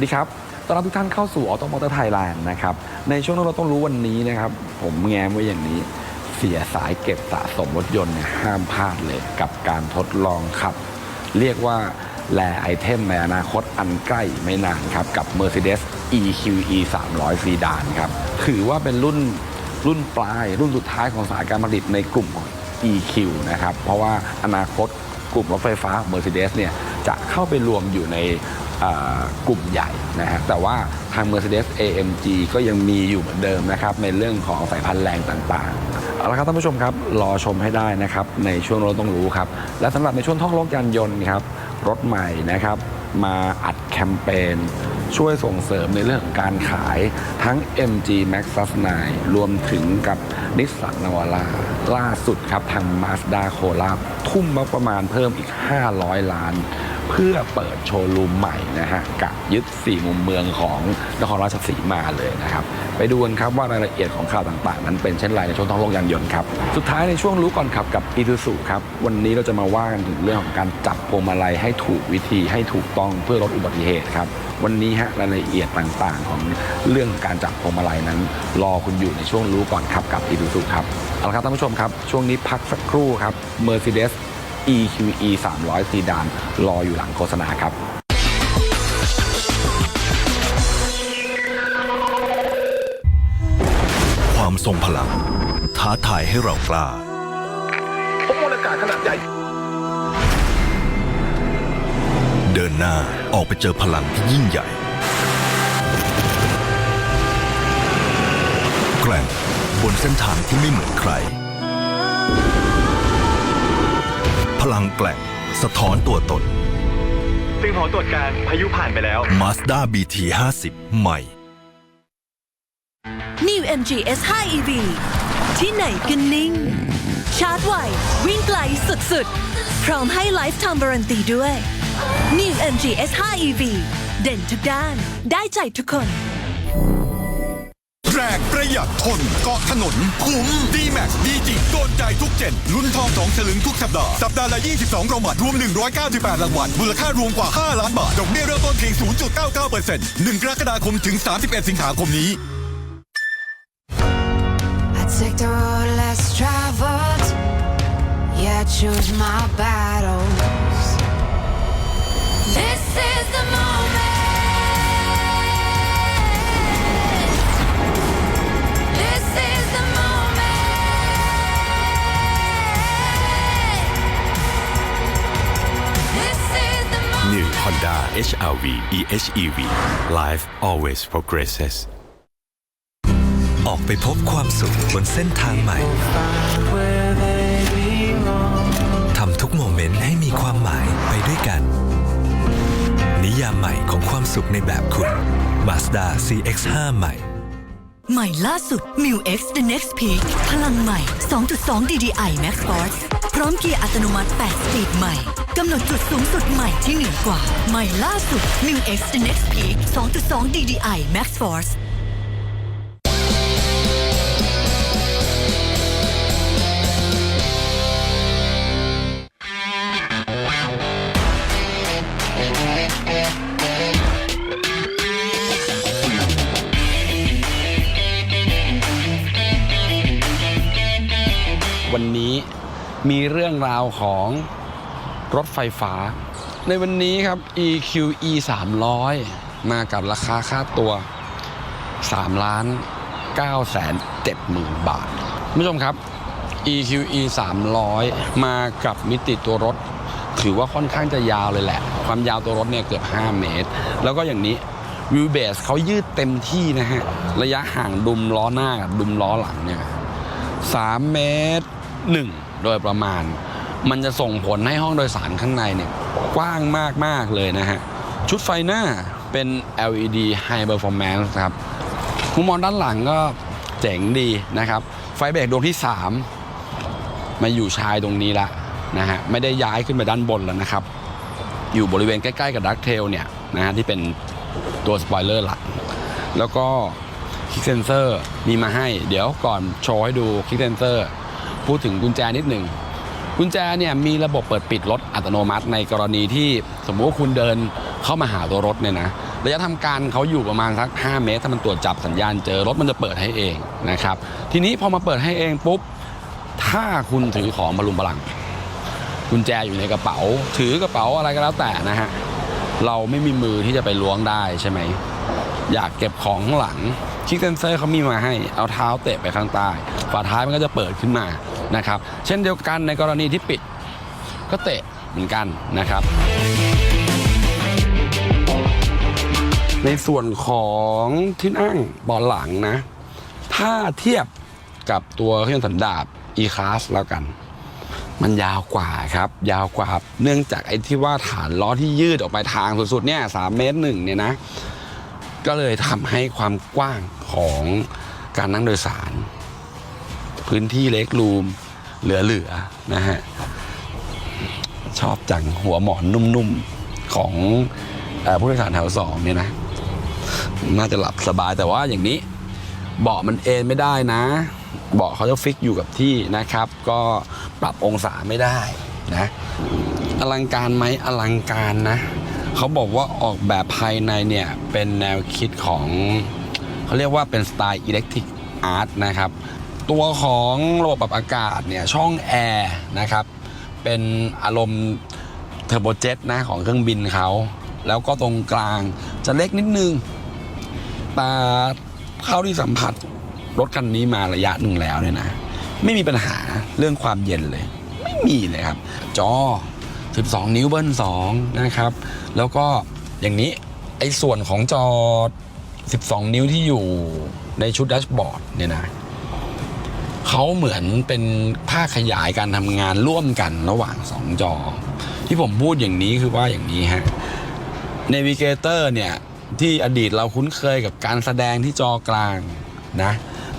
สวัสดีครับ ตอนรับทุกท่านเข้าสู่ออโตมอเตอร์ไทยแลนด์นะครับ ในช่วงที่เราต้องรู้วันนี้นะครับ ผมแง้มไว้อย่างนี้ เสียสายเก็บสะสมรถยนต์เนี่ยห้ามพลาดเลยกับการทดลองขับ เรียกว่าแลไอเทมในอนาคตอันใกล้ไม่นานครับ กับ Mercedes EQE 300ซีดานครับ ถือว่าเป็นรุ่นรุ่นปลายรุ่นสุดท้ายของสายการผลิตในกลุ่มของ EQ นะครับ เพราะว่าอนาคตกลุ่มรถไฟฟ้า Mercedes เนี่ยจะเข้าไปรวมอยู่ใน กลุ่มใหญ่นะฮะแต่ว่าทาง Mercedes AMG ก็ยังมีอยู่เหมือนเดิมนะครับในเรื่องของสายพันธุ์แรงต่างๆเอาละครับท่านผู้ชมครับรอชมให้ได้นะครับในช่วงราต้องรู้ครับและสำหรับในช่วงท่องโลกยานยนต์ครับรถใหม่นะครับมาอัดแคมเปญช่วยส่งเสริมในเรื่องของการขายทั้ง MG Maxus 9รวมถึงกับนิสสันนาวาร่าล่าสุดครับทาง Mazda c o l a ทุ่มมาประมาณเพิ่มอีก 500 ล้าน เพื่อเปิดโชว์รูมใหม่นะฮะกับยึดสี่มุมเมืองของนครราชสีมาเลยนะครับ ไปดูกันครับว่ารายละเอียดของข่าวต่างๆ นั้นเป็นเช่นไรในช่วงท้องโลกยานยนต์ครับ สุดท้ายในช่วงรู้ก่อนขับกับอีทูสุครับ วันนี้เราจะมาว่ากันถึงเรื่องของการจับพวงมาลัยให้ถูกวิธีให้ถูกต้องเพื่อลดอุบัติเหตุครับวันนี้ฮะรายละเอียดต่างๆ ของเรื่องการจับพวงมาลัยนั้น รอคุณอยู่ในช่วงรู้ก่อนขับกับอีทูสุครับเอาละครับท่านผู้ชมครับ ช่วงนี้พักสักครู่ครับ Mercedes EQE 300ซีดานรออยู่หลังโฆษณาครับความทรงพลัง ท้าทายให้เรากล้าผมมวลอากาศขนาดใหญ่ เดินหน้าออกไปเจอพลังที่ยิ่งใหญ่ แกร่งบนเส้นทางที่ไม่เหมือนใคร พลังแกร่งสะท้อนตัวตน ซึ่งพอตรวจการพายุผ่านไปแล้ว Mazda BT 50 ใหม่ New MG S5 EV ที่ไหนกันนิ่ง ชาร์จไว วิ่งไกลสุดๆ พร้อมให้ Lifetime Warranty ด้วย New MG S5 EV เด่นทุกด้าน ได้ใจทุกคน แรงประหยัดทนเกาะถนนคุ้ม d m a x ดีจริงโดนใจทุกเจนลุ้นทองสองสลึงทุกสัปดาห์ สัปดาห์ละ 22รางวัลรวม 198 รางวัลมูลค่ารวมกว่า 5 ล้านบาทดอกเบี้ยเริ่มต้นเพียง 0.99% 1กรกฎาคมถึง 31 สิงหาคมนี้ I take the road less traveled. Yeah, choose my battle. Honda HRV eHEV Life always progresses ออกไปพบความสุขบนเส้นทางใหม่ ทำทุกโมเมนต์ให้มีความหมายไปด้วยกัน นิยามใหม่ของความสุขในแบบคุณ Mazda CX-5 ใหม่ ใหม่ล่าสุด m i u X The Next Peak พลังใหม่ 2.2 DDI Max Force พร้อมเกียร์อัตโนมัติ 8 สปีดใหม่ กำหนดจุดสูงสุดใหม่ที่เหนือกว่า ใหม่ล่าสุด m i u X The Next Peak 2.2 DDI Max Force วันนี้มีเรื่องราวของ รถไฟฟ้า ในวันนี้ครับ EQE 300 มากับราคาค่าตัว3ล้าน9แสน7หมื่นบาทผู้ชมครับ EQE 300 มากับมิติตัวรถ ถือว่าค่อนข้างจะยาวเลยแหละ ความยาวตัวรถเนี่ยเกือบ 5 เมตร แล้วก็อย่างนี้วิวเบสเขายืดเต็มที่นะฮะ ระยะห่างดุมล้อหน้ากับดุมล้อหลังเนี่ย3เมตร 1 โดยประมาณ มันจะส่งผลให้ห้องโดยสารข้างในเนี่ยกว้างมาก ๆ เลยนะฮะ ชุดไฟหน้าเป็น LED High Performance ครับมุมมองด้านหลังก็เจ๋งดีนะครับ ไฟเบรกดวงที่ 3 มาอยู่ชายตรงนี้ละนะฮะ ไม่ได้ย้ายขึ้นไปด้านบนแล้วนะครับ อยู่บริเวณใกล้ ๆ กับดักเทลเนี่ยนะฮะที่เป็นตัวสปอยเลอร์หลัก แล้วก็คลิกเซนเซอร์มีมาให้ เดี๋ยวก่อนโชว์ให้ดูคลิกเซนเซอร์พูดถึงกุญแจนิดหนึ่ง กุญแจเนี่ยมีระบบเปิดปิดรถอัตโนมัติในกรณีที่สมมุติว่าคุณเดินเข้ามาหาตัวรถเนี่ยนะระยะทำการเขาอยู่ประมาณสัก 5 เมตร ถ้ามันตรวจจับสัญญาณเจอรถมันจะเปิดให้เองนะครับ ทีนี้พอมาเปิดให้เองปุ๊บ ถ้าคุณถือของมาลุมพลัง กุญแจอยู่ในกระเป๋า ถือกระเป๋าอะไรก็แล้วแต่นะฮะ เราไม่มีมือที่จะไปล้วงได้ใช่ไหม อยากเก็บของข้างหลัง ชิคเซนเซอร์เขามีมาให้เอาเท้าเตะไปข้างใต้ ฝาท้ายมันก็จะเปิดขึ้นมานะครับ เช่นเดียวกันในกรณีที่ปิดก็เตะเหมือนกันนะครับในส่วนของที่นั่งเบาะหลังนะ ถ้าเทียบกับตัวเครื่องสันดาป e-class แล้วกัน มันยาวกว่าครับ ยาวกว่า เนื่องจากไอ้ที่ว่าฐานล้อที่ยืดออกไปทางสุดๆเนี่ยสามเมตรหนึ่งเนี่ยนะ ก็เลยทำให้ความกว้างของการนั่งโดยสาร พื้นที่เล็กรูมเหลือๆนะฮะชอบจังหัวหมอนนุ่มๆของผู้โดยสารแถวสองเนี่ยนะ น่าจะหลับสบายแต่ว่าอย่างนี้ เบาะมันเอนไม่ได้นะ เบาะเขาจะฟิกอยู่กับที่นะครับ ก็ปรับองศาไม่ได้นะ อลังการไหมอลังการนะ เขาบอกว่าออกแบบภายในเนี่ย เป็นแนวคิดของ เขาเรียกว่าเป็นสไตล์อิเล็กทริกอาร์ตนะครับ ตัวของระบบปรับอากาศเนี่ย ช่องแอร์นะครับ เป็นอารมณ์เทอร์โบเจ็ตนะของเครื่องบินเขา แล้วก็ตรงกลางจะเล็กนิดนึงแต่เข้าที่สัมผัสรถคันนี้มาระยะหนึ่งแล้วเนี่ยนะ ไม่มีปัญหาเรื่องความเย็นเลย ไม่มีเลยครับ จอ 12 นิ้วเบิ้ล2นะครับ แล้วก็อย่างนี้ไอ้ส่วนของจอ 12 นิ้วที่อยู่ในชุดแดชบอร์ดเนี่ยนะเขาเหมือนเป็นภาคขยายการทำงานร่วมกันระหว่าง 2 จอ ที่ผมพูดอย่างนี้คือว่าอย่างนี้ฮะ Navigator เนี่ยที่อดีตเราคุ้นเคยกับการแสดงที่จอกลางนะ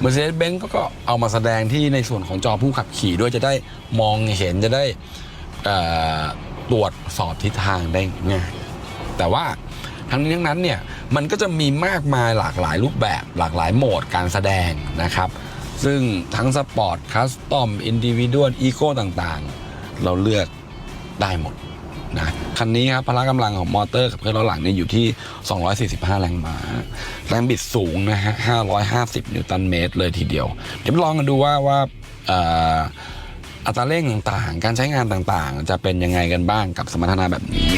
Mercedes-Benz ก็ก็เอามาแสดงที่ในส่วนของจอผู้ขับขี่ด้วยจะได้มองเห็นจะได้ ตรวจสอบทิศทางได้ง่ายแต่ว่าทั้งนี้ทั้งนั้นเนี่ยมันก็จะมีมากมายหลากหลายรูปแบบหลากหลายโหมดการแสดงนะครับ ซึ่งทั้งสปอร์ตคัสตอมอินดิวิดวลอีโก้ต่างๆ เราเลือกได้หมดนะคันนี้ครับพละกำลังของมอเตอร์กับเครื่องล้อหลังเนี่ยอยู่ที่ 245 แรงม้า แรงบิดสูงนะฮะ 550 นิวตันเมตรเลยทีเดียว เดี๋ยวลองกันดูว่าว่า อัตราเร่งต่างๆ การใช้งานต่างๆ จะเป็นยังไงกันบ้างกับสมรรถนะแบบนี้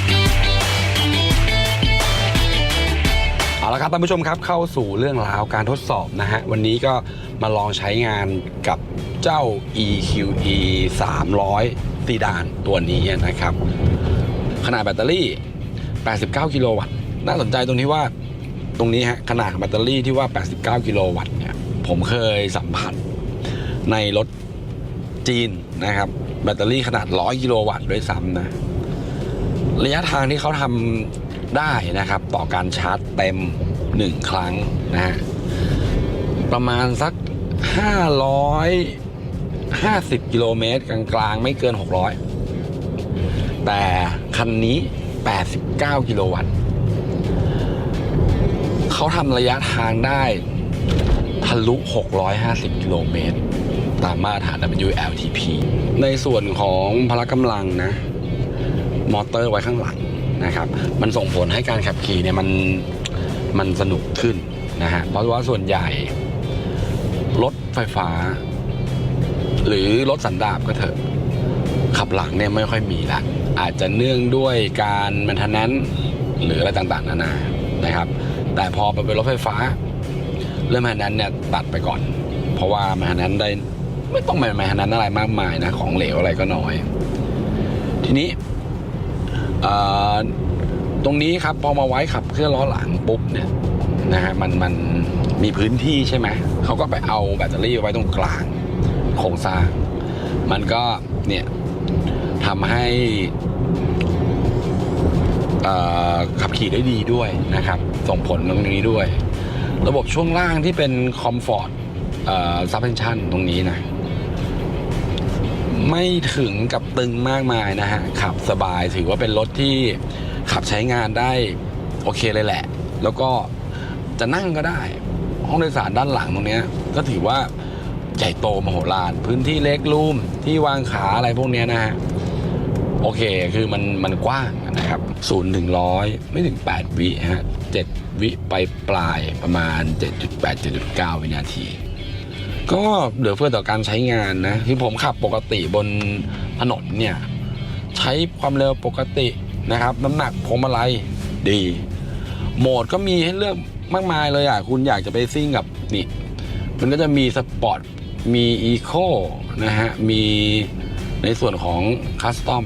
เอาละครับท่านผู้ชมครับเข้าสู่เรื่องราวการทดสอบนะฮะ วันนี้ก็มาลองใช้งานกับเจ้า EQE 300ซีดานตัวนี้นะครับ ขนาดแบตเตอรี่ 89 กิโลวัตต์ น่าสนใจตรงที่ว่าตรงนี้ฮะขนาดแบตเตอรี่ที่ว่า 89 กิโลวัตต์เนี่ยผมเคยสัมผัสในรถ จีนนะครับ แบตเตอรี่ขนาด 100 กิโลวัตต์ด้วยซ้ำนะ ระยะทางที่เขาทำได้นะครับ ต่อการชาร์จเต็ม 1 ครั้งนะฮะประมาณสัก 550 กิโลเมตร กลางๆ ไม่เกิน 600 แต่คันนี้ 89 กิโลวัตต์เขาทำระยะทางได้ทะลุ 650 กิโลเมตร ตามมาตรฐาน WLTP ในส่วนของพละกำลังนะ มอเตอร์ไว้ข้างหลังนะครับ มันส่งผลให้การขับขี่เนี่ยมันมันสนุกขึ้นนะฮะ เพราะว่าส่วนใหญ่ รถไฟฟ้า หรือรถสันดาปก็เถอะ ขับหลังเนี่ยไม่ค่อยมีละ อาจจะเนื่องด้วยการมันทนนหรืออะไรต่างๆ นานานะครับ แต่พอเป็นรถไฟฟ้า เรื่องมันนั้นเนี่ยตัดไปก่อน เพราะว่ามันนั้นได้ ไม่ต้องมันมันนั้นอะไรมากมายนะ ของเหลวอะไรก็น้อย ทีนี้ตรงนี้ครับพอมาไว้ขับเครื่องล้อหลังปุ๊บเนี่ยนะฮะมันมันมีพื้นที่ใช่ไหมเขาก็ไปเอาแบตเตอรี่ไว้ตรงกลางโครงสร้าง มันก็เนี่ยทำให้ขับขี่ได้ดีด้วยนะครับ ส่งผลตรงนี้ด้วย ระบบช่วงล่างที่เป็นคอมฟอร์ตซับเพนชั่นตรงนี้นะ ไม่ถึงกับตึงมากมายนะฮะ ขับสบายถือว่าเป็นรถที่ขับใช้งานได้โอเคเลยแหละ แล้วก็จะนั่งก็ได้ ห้องโดยสารด้านหลังตรงนี้ก็ถือว่าใหญ่โตมโหฬารพื้นที่เล็กรูมที่วางขาอะไรพวกนี้นะฮะ โอเคคือมันมันกว้างนะครับศูนย์ถึงร้อยไม่ถึง 8 วิฮะเจ็ดวิไปปลายประมาณ 7.8 7.9 วินาที ก็เหลือเฟือต่อการใช้งานนะที่ผมขับปกติบนถนนเนี่ย ใช้ความเร็วปกตินะครับ น้ำหนักพวงมาลัยดี โหมดก็มีให้เลือกมากมายเลยอะ คุณอยากจะไปซิ่งกับนี่มันก็จะมีสปอร์ตมีอีโคนะฮะ มีในส่วนของคัสตอม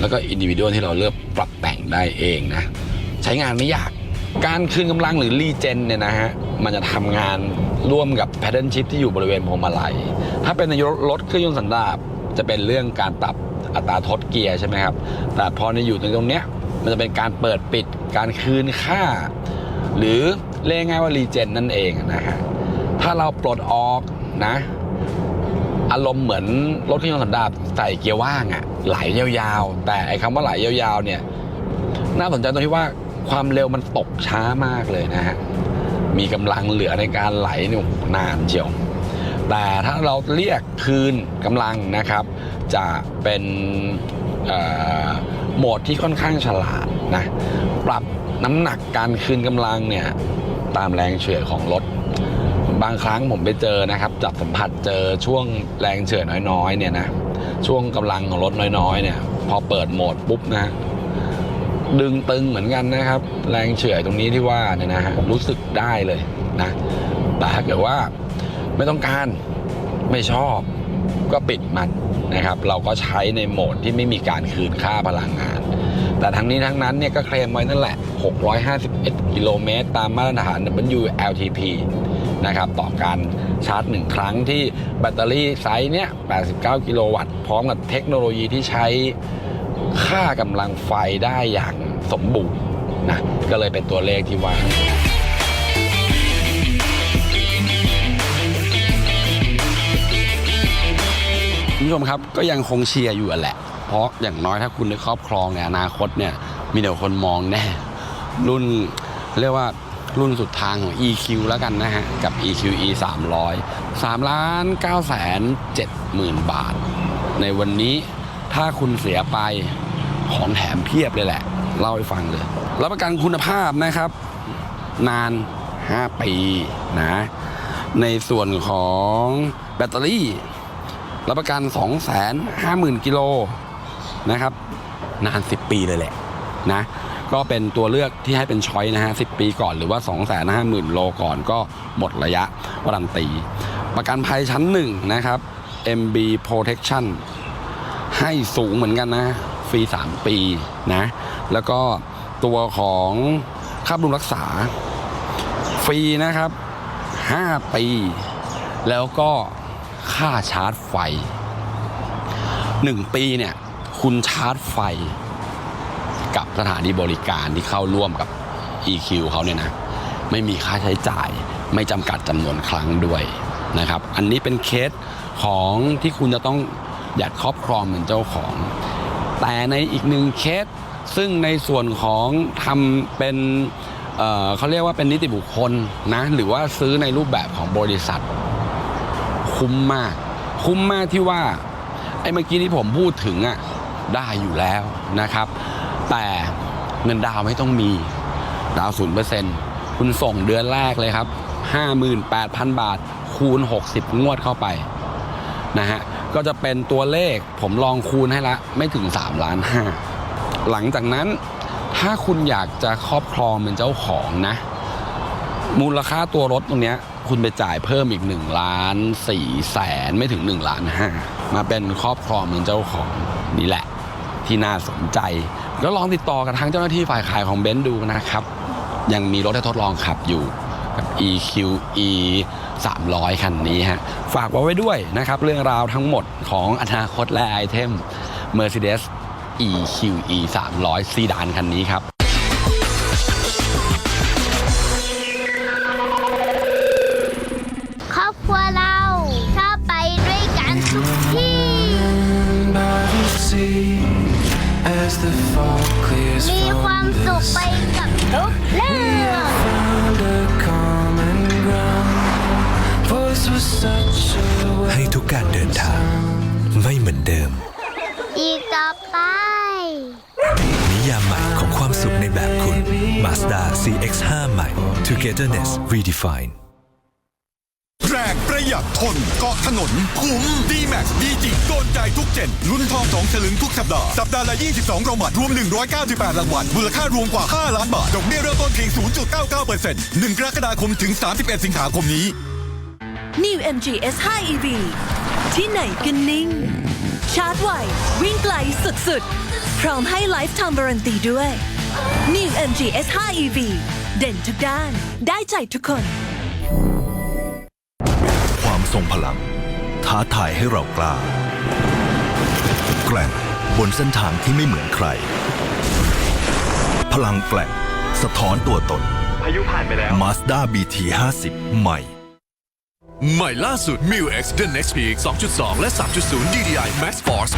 แล้วก็อินดิวิ u a l ที่เราเลือกปรับแต่งได้เองนะ ใช้งานไม่ยาก การคืนกำลังหรือรีเจนเนี่ยนะฮะ มันจะทำงานร่วมกับแพดเดิลชิพที่อยู่บริเวณพวงมาลัย ถ้าเป็นในรถเครื่องยนต์สันดาปจะเป็นเรื่องการปรับอัตราทดเกียร์ใช่ไหมครับ แต่พอในอยู่ตรงเนี้ยมันจะเป็นการเปิดปิดการคืนค่า หรือเรียกง่ายว่ารีเจนนั่นเองนะฮะ ถ้าเราปลดออกนะ อารมณ์เหมือนรถเครื่องยนต์สันดาปใส่เกียร์ว่างอะไหลยาวๆ แต่ไอ้คำว่าไหลยาวๆเนี่ยน่าสนใจตรงที่ว่า ความเร็วมันตกช้ามากเลยนะฮะ มีกำลังเหลือในการไหลเนี่ยนานเชียว แต่ถ้าเราเรียกคืนกำลังนะครับ จะเป็นโหมดที่ค่อนข้างฉลาดนะ ปรับน้ำหนักการคืนกำลังเนี่ยตามแรงเฉื่อยของรถ บางครั้งผมไปเจอนะครับ จับสัมผัสเจอช่วงแรงเฉื่อยน้อยๆเนี่ยนะ ช่วงกำลังของรถน้อยๆเนี่ย พอเปิดโหมดปุ๊บนะ ดึงตึงเหมือนกันนะครับ แรงเฉื่อยตรงนี้ที่ว่าเนี่ยนะฮะรู้สึกได้เลยนะแต่ถ้าเกิดว่าไม่ต้องการไม่ชอบก็ปิดมันนะครับ เราก็ใช้ในโหมดที่ไม่มีการคืนค่าพลังงาน แต่ทั้งนี้ทั้งนั้นเนี่ยก็เคลมไว้นั่นแหละ 651 กิโลเมตร ตามมาตรฐาน WLTP นะครับต่อการชาร์จหนึ่งครั้งที่แบตเตอรี่ไซส์เนี่ย89 กิโลวัตต์ พร้อมกับเทคโนโลยีที่ใช้ ค่ากำลังไฟได้อย่างสมบูรณ์นะก็เลยเป็นตัวเลขที่ว่าคุณผู้ชมครับก็ยังคงเชียร์อยู่แหละ เพราะอย่างน้อยถ้าคุณได้ครอบครองในอนาคตเนี่ยมีเดี๋ยวคนมองแน่รุ่นเรียกว่ารุ่นสุดทางของ EQ แล้วกันนะฮะ กับ EQ E 300 3ล้าน9แสน7หมื่นบาท ในวันนี้ ถ้าคุณเสียไปของแถมเพียบเลยแหละ เล่าให้ฟังเลย รับประกันคุณภาพนะครับ นาน 5 ปีนะ ในส่วนของแบตเตอรี่รับประกัน 250,000 กิโลนะครับ นาน 10 ปีเลยแหละนะ ก็เป็นตัวเลือกที่ให้เป็นช้อยนะฮะ 10 ปีก่อนหรือว่า 250,000 โลก่อนก็หมดระยะวารันตี ประกันภัยชั้น 1 นะครับ MB Protection ให้สูงเหมือนกันนะ ฟรี 3 ปีนะ แล้วก็ตัวของค่าบำรุงรักษา ฟรีนะครับ 5 ปี แล้วก็ค่าชาร์จไฟ 1 ปีเนี่ย คุณชาร์จไฟกับสถานีบริการที่เข้าร่วมกับ EQ เขาเนี่ยนะ ไม่มีค่าใช้จ่าย ไม่จำกัดจำนวนครั้งด้วยนะครับ อันนี้เป็นเคสของที่คุณจะต้อง อยากครอบครองเป็นเจ้าของ แต่ในอีกหนึ่งเคส ซึ่งในส่วนของทำเป็นเเขาเรียกว่าเป็นนิติบุคคลนะหรือว่าซื้อในรูปแบบของบริษัท คุ้มมาก คุ้มมากที่ว่าไอ้เมื่อกี้ที่ผมพูดถึงอะได้อยู่แล้วนะครับ แต่เงินดาวไม่ต้องมีดาวศูนย์เปอร์เซ็นต์คุณส่งเดือนแรกเลยครับ 58,000 บาทคูณ 60 งวดเข้าไปนะฮะ ก็จะเป็นตัวเลขผมลองคูณให้ละ ไม่ถึง3ล้าน5หลังจากนั้นถ้าคุณอยากจะครอบครองเป็นเจ้าของนะ มูลค่าตัวรถตรงนี้คุณไปจ่ายเพิ่มอีก1ล้าน4แสนไม่ถึง1ล้าน5มาเป็นครอบครองเป็นเจ้าของนี่แหละ ที่น่าสนใจก็ลองติดต่อกับทางเจ้าหน้าที่ฝ่ายขายของเบนซ์ดูนะครับ ยังมีรถให้ทดลองขับอยู่กับ EQE 300 คันนี้ฮะ ฝากไว้ด้วยนะครับ เรื่องราวทั้งหมดของอนาคตและไอเทม Mercedes EQE 300ซีดานคันนี้ครับ Togetherness Redefined แรงประหยัดทนเกาะถนนคุ้มดีแม็กดีจิโดนใจทุกเจนลุ้นทองสองฉลึงทุกสัปดาห์ สัปดาห์ละ 22 รางวัลรวม 198 รางวัลมูลค่ารวมกว่า 5 ล้านบาท ดอกเบี้ยเริ่มต้นเพียง 0.99% 1 กรกฎาคมถึง 31 สิงหาคมนี้ New MG S5 EV ที่ไหนกันนิ่ง ชาร์จไววิ่งไกลสุดๆ พร้อมให้ Lifetime Warranty ด้วย New MG S5 EV เด่นทุกด้าน ได้ใจทุกคน ความทรงพลัง ท้าทายให้เรากล้า แกร่งบนเส้นทางที่ไม่เหมือนใคร พลังแกร่งสะท้อนตัวตน พายุผ่านไปแล้ว Mazda BT 50ใหม่ ใหม่ล่าสุด m i X The Next Peak 2.2 และ 3.0 DDI Max Force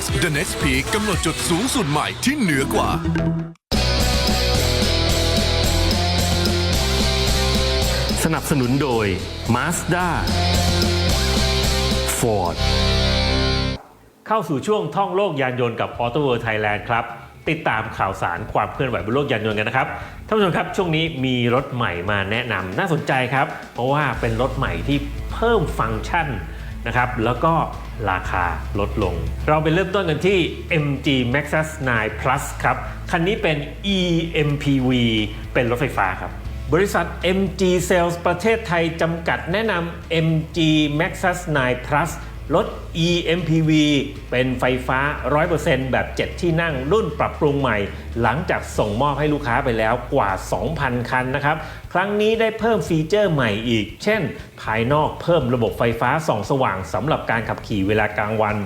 m i X The Next Peak กำหนดจุดสูงสุดใหม่ที่เหนือกว่า สนับสนุนโดย Mazda Ford เข้าสู่ช่วงท่องโลกยานยนต์กับ Auto World Thailand ครับ ติดตามข่าวสารความเคลื่อนไหวบนโลกยานยนต์กันนะครับท่านผู้ชมครับช่วงนี้มีรถใหม่มาแนะนำน่าสนใจครับ เพราะว่าเป็นรถใหม่ที่เพิ่มฟังก์ชันนะครับแล้วก็ ราคาลดลง เราไปเริ่มต้นกันที่ MG Maxus 9 Plus ครับ คันนี้เป็น eMPV เป็นรถไฟฟ้าครับ บริษัท MG Sales ประเทศไทยจำกัดแนะนำ MG Maxus 9 Plus รถ eMPV เป็นไฟฟ้า 100%แบบ 7 ที่นั่งรุ่นปรับปรุงใหม่ หลังจากส่งมอบให้ลูกค้าไปแล้วกว่า 2,000 คันนะครับ ครั้งนี้ได้เพิ่มฟีเจอร์ใหม่อีก เช่น ภายนอกเพิ่มระบบไฟฟ้าส่องสว่างสำหรับการขับขี่เวลากลางวัน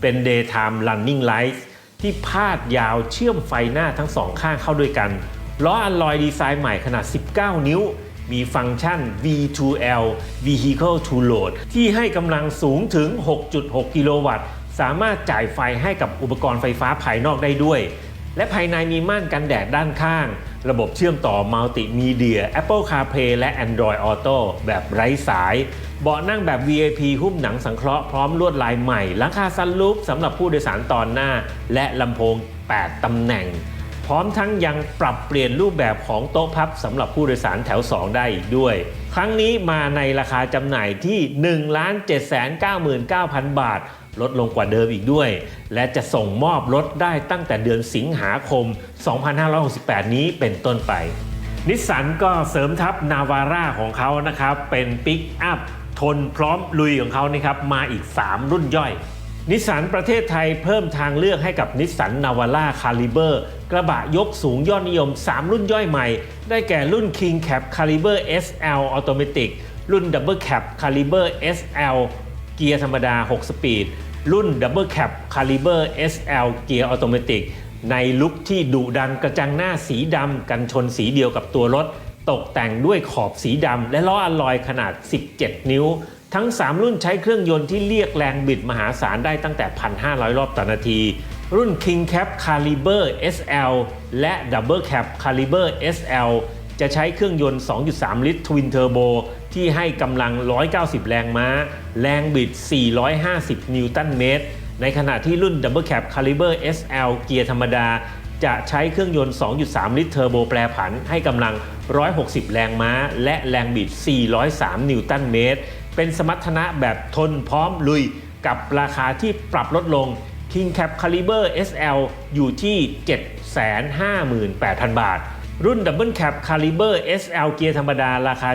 เป็น daytime running lights ที่พาดยาวเชื่อมไฟหน้าทั้งสองข้างเข้าด้วยกันล้ออัลลอยดีไซน์ใหม่ขนาด 19 นิ้ว มีฟังก์ชัน V2L Vehicle to Load ที่ให้กำลังสูงถึง 6.6 กิโลวัตต์ สามารถจ่ายไฟให้กับอุปกรณ์ไฟฟ้าภายนอกได้ด้วย และภายในมีม่านกันแดดด้านข้าง ระบบเชื่อมต่อมัลติมีเดีย Apple CarPlay และ Android Auto แบบไร้สาย เบาะนั่งแบบ VIP หุ้มหนังสังเคราะห์พร้อมลวดลายใหม่หลังคาซันลูปสำหรับผู้โดยสารตอนหน้า และลำโพง 8 ตำแหน่ง พร้อมทั้งยังปรับเปลี่ยนรูปแบบของโต๊ะพับสำหรับผู้โดยสารแถว 2 ได้อีกด้วย ครั้งนี้มาในราคาจำหน่ายที่ 1 799,000 บาท ลดลงกว่าเดิมอีกด้วย และจะส่งมอบรถได้ตั้งแต่เดือนสิงหาคม 2568 นี้เป็นต้นไป นิสสันก็เสริมทัพนาวาร่าของเขานะครับ เป็นปิกอัพทนพร้อมลุยของเขานี่ครับมาอีก 3 รุ่นย่อยนิสสันประเทศไทยเพิ่มทางเลือกให้กับนิสสันนาวาร่าคาลิเบอร์ ระบะยกสูงยอดนิยม 3 รุ่นย่อยใหม่ ได้แก่รุ่น King Cap Caliber SL Automatic รุ่น Double Cap Caliber SL เกียร์ธรรมดา 6 สปีด รุ่น Double Cap Caliber SL เกียร์ออโตเมติกในลุคที่ดุดันกระจังหน้าสีดำกันชนสีเดียวกับตัวรถ ตกแต่งด้วยขอบสีดำและล้ออลลอยขนาด 17 นิ้ว ทั้ง 3 รุ่นใช้เครื่องยนต์ที่เรียกแรงบิดมหาศาลได้ตั้งแต่ 1,500 รอบต่อนาที รุ่น King Cap Caliber SL และ Double Cap Caliber SL จะใช้เครื่องยนต์ 2.3 ลิตร Twin Turbo ที่ให้กำลัง 190 แรงม้า แรงบิด 450 นิวตันเมตร ในขณะที่รุ่น Double Cap Caliber SL เกียร์ธรรมดา จะใช้เครื่องยนต์ 2.3 ลิตรเทอร์โบแปรผัน ให้กำลัง 160 แรงม้า และแรงบิด 403 นิวตันเมตร เป็นสมรรถนะแบบทนพร้อมลุยกับราคาที่ปรับลดลง King Cap Caliber SL อยู่ที่ 758,000 บาท รุ่น Double Cap Caliber SL เกียร์ธรรมดาราคา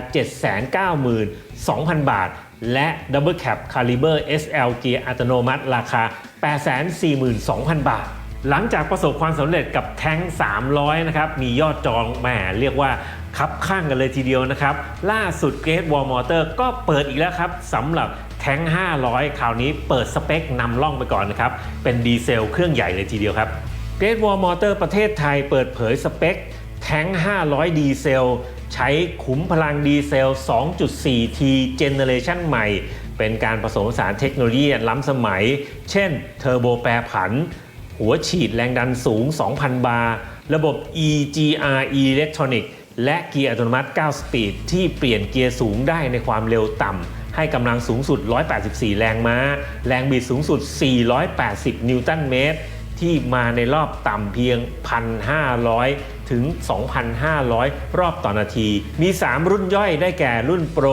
792,000 บาท และ Double Cap Caliber SL เกียร์อัตโนมัติราคา 842,000 บาทหลังจากประสบความสำเร็จกับแท้ง 300 นะครับ มียอดจองแหมเรียกว่าคับข้างกันเลยทีเดียวนะครับ ล่าสุด Great Wall Motor ก็เปิดอีกแล้วครับสำหรับ ท้ง 500 คราวนี้เปิดสเปคนำร่องไปก่อนนะครับ เป็นดีเซลเครื่องใหญ่เลยทีเดียวครับ Great Wall Motor ประเทศไทยเปิดเผยสเปคแท้ง 500 ดีเซล ใช้ขุมพลังดีเซล 2.4T เจเนเรชันใหม่ เป็นการผสมผสานเทคโนโลยีล้ำสมัย เช่น เทอร์โบแปรผัน หัวฉีดแรงดันสูง 2,000 บาร์ ระบบ EGR Electronic และเกียร์อัตโนมัติ 9 สปีด ที่เปลี่ยนเกียร์สูงได้ในความเร็วต่ำ ให้กำลังสูงสุด 184 แรงม้า แรงบิดสูงสุด 480 นิวตันเมตร ที่มาในรอบต่ำเพียง 1,500 ถึง 2,500 รอบต่อนาที มี 3 รุ่นย่อยได้แก่รุ่นโปร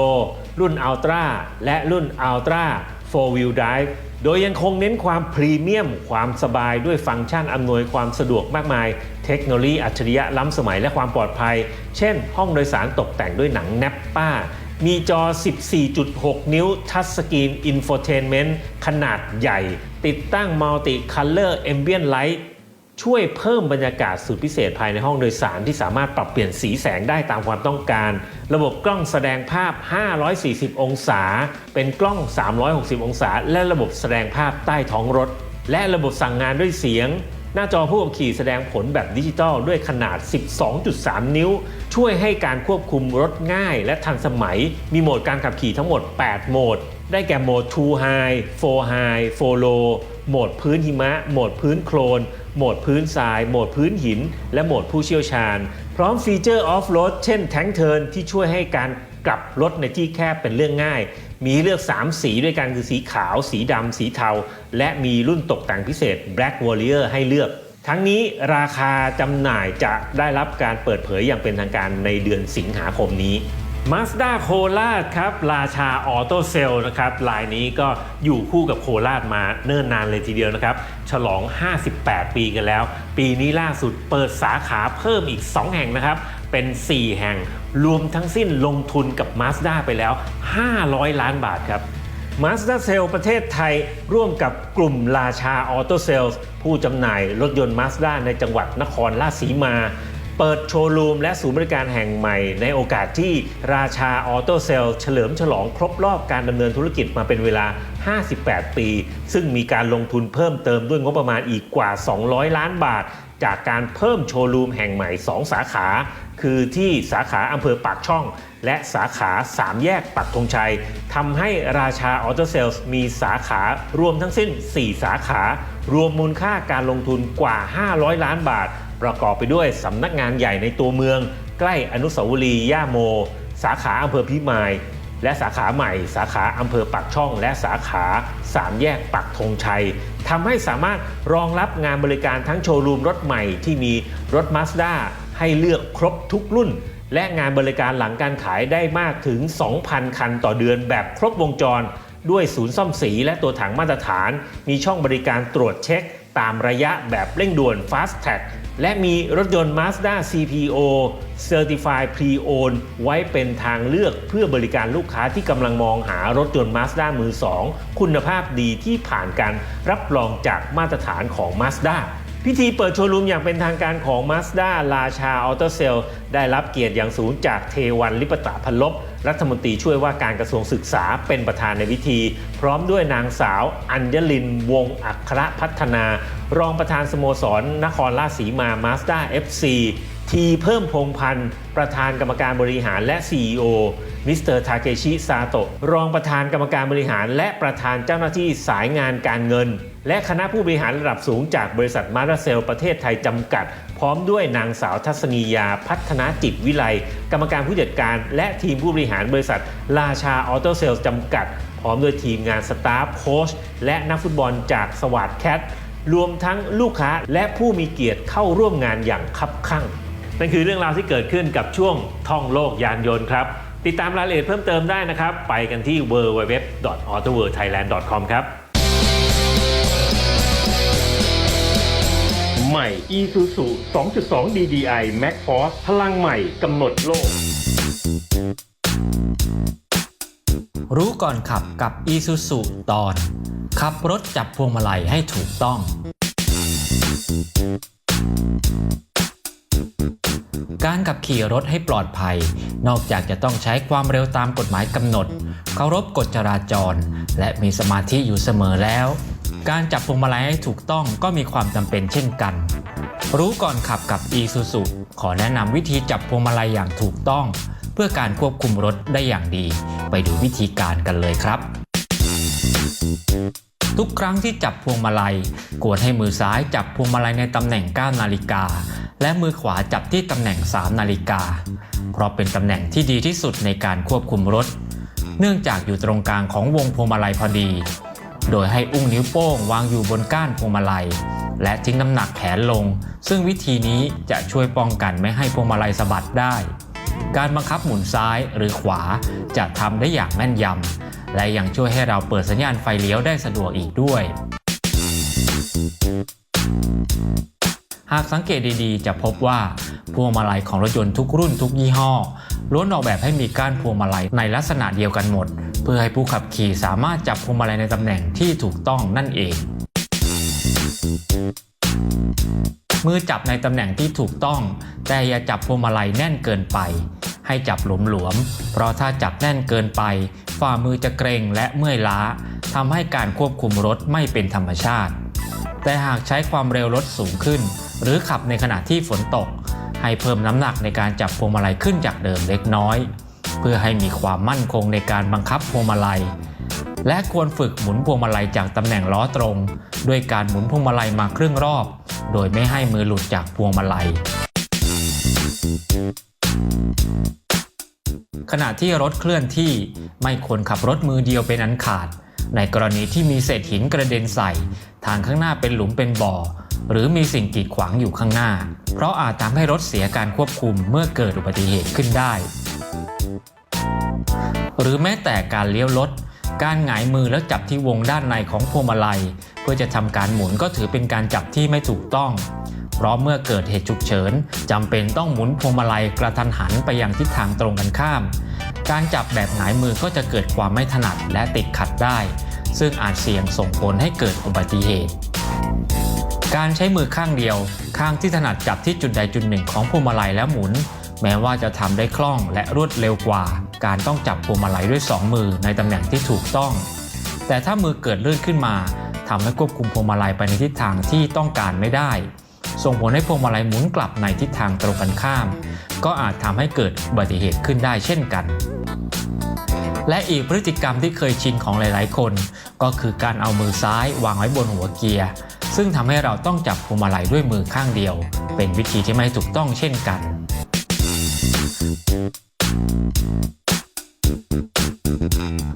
รุ่นอัลตร้าและรุ่นอัลตร้า 4 Wheel Drive โดยยังคงเน้นความพรีเมียม ความสบายด้วยฟังก์ชันอำนวยความสะดวกมากมาย เทคโนโลยีอัจฉริยะล้ำสมัยและความปลอดภัย เช่น ห้องโดยสารตกแต่งด้วยหนังแนปป้า มีจอ 14.6 นิ้วทัชสกรีนอินโฟเทนเมนต์ขนาดใหญ่ ติดตั้งมัลติคัลเลอร์แอมเบียนไลท์ช่วยเพิ่มบรรยากาศสุดพิเศษภายในห้องโดยสารที่สามารถปรับเปลี่ยนสีแสงได้ตามความต้องการ ระบบกล้องแสดงภาพ 540 องศา เป็นกล้อง 360 องศา และระบบแสดงภาพใต้ท้องรถ และระบบสั่งงานด้วยเสียง หน้าจอผู้ขับขี่แสดงผลแบบดิจิตอลด้วยขนาด 12.3 นิ้ว ช่วยให้การควบคุมรถง่ายและทันสมัย มีโหมดการขับขี่ทั้งหมด 8 โหมด ได้แก่โหมด2 High 4 High 4 Low โหมดพื้นหิมะ โหมดพื้นโคลน โหมดพื้นทราย โหมดพื้นหิน และโหมดผู้เชี่ยวชาญ พร้อมฟีเจอร์ออฟโรดเช่นแทงเทินที่ช่วยให้การกลับรถในที่แคบเป็นเรื่องง่าย มีเลือก 3 สีด้วยกันคือสีขาว สีดำ สีเทา และมีรุ่นตกแต่งพิเศษ Black Warrior ให้เลือก ทั้งนี้ราคาจำหน่ายจะได้รับการเปิดเผยอย่างเป็นทางการในเดือนสิงหาคมนี้ Mazda โคราชครับ ราชาออโต้เซลนะครับลายนี้ก็อยู่คู่กับโคราชมาเนิ่นนานเลยทีเดียวนะครับ ฉลอง 58 ปีกันแล้ว ปีนี้ล่าสุดเปิดสาขาเพิ่มอีก 2 แห่งนะครับ เป็น 4 แห่ง รวมทั้งสิ้นลงทุนกับ Mazda ไปแล้ว 500 ล้านบาทครับ Mazda c e l l ประเทศไทยร่วมกับกลุ่มราชาออโตเซลส์ผู้จำหน่ายรถยนต์ Mazda ในจังหวัดนครราชสีมา เปิดโชว์รูมและศูนย์บริการแห่งใหม่ ในโอกาสที่ราชาออโตเซลเฉลิมฉลองครบรอบการดำเนินธุรกิจมาเป็นเวลา 58 ปี ซึ่งมีการลงทุนเพิ่มเติมด้วยงบประมาณอีกกว่า 200 ล้านบาท จากการเพิ่มโชว์รูมแห่งใหม่ 2 สาขา คือที่สาขาอำเภอปากช่อง และสาขา3แยกปักธงชัยทำให้ราชาออโตเซลส์มีสาขารวมทั้งสิ้น 4 สาขารวมมูลค่าการลงทุนกว่า 500 ล้านบาท ประกอบไปด้วยสำนักงานใหญ่ในตัวเมือง ใกล้อนุสาวรีย์ย่าโม สาขาอำเภอพิมาย และสาขาใหม่ สาขาอำเภอปักช่อง และสาขา3แยกปักธงชัยทำให้สามารถรองรับงานบริการทั้งโชว์รูมรถใหม่ที่มีรถ Mazda ให้เลือกครบทุกรุ่น และงานบริการหลังการขายได้มากถึง 2,000 คันต่อเดือนแบบครบวงจร ด้วยศูนย์ซ่อมสีและตัวถังมาตรฐาน มีช่องบริการตรวจเช็ค ตามระยะแบบเร่งด่วน Fast Track และมีรถยนต์ Mazda CPO Certified Pre-Owned ไว้เป็นทางเลือกเพื่อบริการลูกค้าที่กำลังมองหารถยนต์ Mazda มือ 2 คุณภาพดีที่ผ่านการรับรองจากมาตรฐานของ Mazda พิธีเปิดโชว์รูมอย่างเป็นทางการของ Mazda ราชาออโตเซลได้รับเกียรติอย่างสูงจากเทวันลิปตะพันลบ รัฐมนตรีช่วยว่าการกระทรวงศึกษาเป็นประธานในพิธี พร้อมด้วยนางสาว อัญญลิน วงอัครพัฒนา รองประธานสโมสร นครราชสีมา Mazda FC ทีเพิ่มพงพันธ์ ประธานกรรมการบริหารและ CEO มิสเตอร์ทาเคชิซาโตะรองประธานกรรมการบริหารและประธานเจ้าหน้าที่สายงานการเงิน และคณะผู้บริหารระดับสูงจากบริษัทมาราเซลประเทศไทยจำกัด พร้อมด้วยนางสาวทัศนียาพัฒนาจิตวิไลกรรมการผู้จัดการ และทีมผู้บริหารบริษัท ราชาออโตเซลจำกัด พร้อมด้วยทีมงานสตาฟโค้ชและนักฟุตบอลจากสวัสดแคทรวมทั้งลูกค้าและผู้มีเกียรติเข้าร่วมงานอย่างคับคั่งนั่นคือเรื่องราวที่เกิดขึ้นกับช่วงท่องโลกยานยนต์ครับติดตามรายละเอียดเพิ่มเติมได้นะครับ ไปกันที่ www.autoworldthailand.com ครับ หม่ Isuzu 2.2 DDI Max Force พลังใหม่กำหนดโลก รู้ก่อนขับกับ Isuzu ตอน ขับรถจับพวงมาลัยให้ถูกต้อง การขับขี่รถให้ปลอดภัย นอกจากจะต้องใช้ความเร็วตามกฎหมายกำหนด เคารพกฎจราจร และมีสมาธิอยู่เสมอแล้ว การจับพวงมาลัยให้ถูกต้องก็มีความจำเป็นเช่นกัน รู้ก่อนขับกับ Isuzu ขอแนะนำวิธีจับพวงมาลัยอย่างถูกต้อง เพื่อการควบคุมรถได้อย่างดี ไปดูวิธีการกันเลยครับ ทุกครั้งที่จับพวงมาลัยกวดให้มือซ้ายจับพวงมาลัยในตำแหน่ง 9 นาฬิกา และมือขวาจับที่ตำแหน่ง 3 นาฬิกา เพราะเป็นตำแหน่งที่ดีที่สุดในการควบคุมรถ เนื่องจากอยู่ตรงกลางของวงพวงมาลัยพอดี โดยให้อุ้งนิ้วโป้งวางอยู่บนก้านพวงมาลัย และทิ้งน้ำหนักแขนลง ซึ่งวิธีนี้จะช่วยป้องกันไม่ให้พวงมาลัยสะบัดได้ การบังคับหมุนซ้ายหรือขวาจะทำได้อย่างแม่นยำและยังช่วยให้เราเปิดสัญญาณไฟเลี้ยวได้สะดวกอีกด้วย หากสังเกตดีๆ จะพบว่าพวงมาลัยของรถยนต์ทุกรุ่นทุกยี่ห้อ ล้วนออกแบบให้มีก้านพวงมาลัยในลักษณะเดียวกันหมด เพื่อให้ผู้ขับขี่สามารถจับพวงมาลัยในตำแหน่งที่ถูกต้องนั่นเอง มือจับในตำแหน่งที่ถูกต้อง แต่อย่าจับพวงมาลัยแน่นเกินไป ให้จับหลวมๆเพราะถ้าจับแน่นเกินไป ฝ่ามือจะเกร็งและเมื่อยล้าทำให้การควบคุมรถไม่เป็นธรรมชาติ แต่หากใช้ความเร็วรถสูงขึ้น หรือขับในขณะที่ฝนตก ให้เพิ่มน้ำหนักในการจับพวงมาลัยขึ้นจากเดิมเล็กน้อย เพื่อให้มีความมั่นคงในการบังคับพวงมาลัย และควรฝึกหมุนพวงมาลัยจากตำแหน่งล้อตรง ด้วยการหมุนพวงมาลัยมาครึ่งรอบ โดยไม่ให้มือหลุดจากพวงมาลัย ขณะที่รถเคลื่อนที่ไม่ควรขับรถมือเดียวเป็นอันขาด ในกรณีที่มีเศษหินกระเด็นใส่ ทางข้างหน้าเป็นหลุมเป็นบ่อ หรือมีสิ่งกีดขวางอยู่ข้างหน้า เพราะอาจทำให้รถเสียการควบคุมเมื่อเกิดอุบัติเหตุขึ้นได้ หรือแม้แต่การเลี้ยวรถการหงายมือแล้วจับที่วงด้านในของพวงมาลัย เพื่อจะทำการหมุนก็ถือเป็นการจับที่ไม่ถูกต้อง เพราะเมื่อเกิดเหตุฉุกเฉินจำเป็นต้องหมุนพวงมาลัยกระทันหันไปยังทิศทางตรงกันข้าม การจับแบบหงายมือก็จะเกิดความไม่ถนัดและติดขัดได้ ซึ่งอาจเสี่ยงส่งผลให้เกิดอุบัติเหตุ การใช้มือข้างเดียว ข้างที่ถนัดจับที่จุดใดจุดหนึ่งของพวงมาลัยแล้วหมุน แม้ว่าจะทำได้คล่องและรวดเร็วกว่า การต้องจับพวงมาลัยด้วย 2 มือในตำแหน่งที่ถูกต้อง แต่ถ้ามือเกิดลื่นขึ้นมาทำให้ควบคุมพวงมาลัยไปในทิศทางที่ต้องการไม่ได้ ส่งผลให้พวงมาลัยหมุนกลับในทิศทางตรงกันข้าม ก็อาจทำให้เกิดอุบัติเหตุขึ้นได้เช่นกันและอีกพฤติกรรมที่เคยชินของหลาย ๆ คน ก็คือการเอามือซ้ายวางไว้บนหัวเกียร์ ซึ่งทำให้เราต้องจับพวงมาลัยด้วยมือข้างเดียว เป็นวิธีที่ไม่ถูกต้องเช่นกัน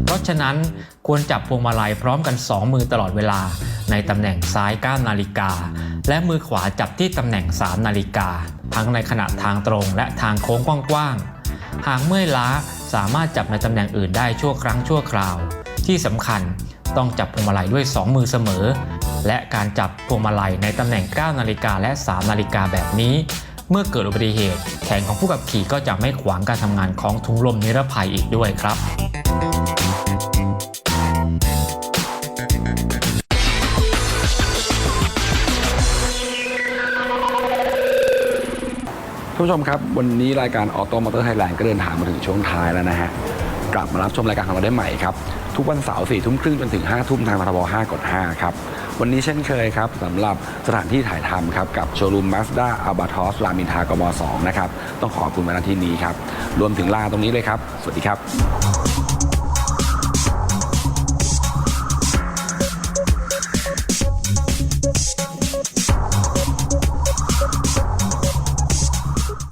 เพราะฉะนั้นควรจับพวงมาลัยพร้อมกัน 2 มือตลอดเวลา ในตำแหน่งซ้าย9นาฬิกา และมือขวาจับที่ตำแหน่ง 3 นาฬิกา ทั้งในขณะทางตรงและทางโค้งกว้างๆ หากเมื่อยล้าสามารถจับในตำแหน่งอื่นได้ชั่วครั้งชั่วคราว ที่สำคัญต้องจับพวงมาลัยด้วย 2 มือเสมอ และการจับพวงมาลัยในตำแหน่ง 9 นาฬิกาและ 3 นาฬิกาแบบนี้ เมื่อเกิดอุบัติเหตุ แขนของผู้ขับขี่ก็จะไม่ขวางการทำงานของถุงลมนิรภัยอีกด้วยครับท่านผู้ชมครับ วันนี้รายการออโตมอเตอร์ไทยแลนด์ก็เดินทางมาถึงช่วงท้ายแล้วนะฮะ กลับมารับชมรายการของเราได้ใหม่ครับ ทุกวันเสาร์สี่ทุ่มครึ่งจนถึง5้าทุ่มทางทรบ5กด5ครับ วันนี้เช่นเคยครับสำหรับสถานที่ถ่ายทำครับกับโชว์รูมมาสด้าอัลบาทอสรามินทากม2นะครับ ต้องขอขอบคุณมาณที่นี้ครับ รวมถึงลาตรงนี้เลยครับ สวัสดีครับ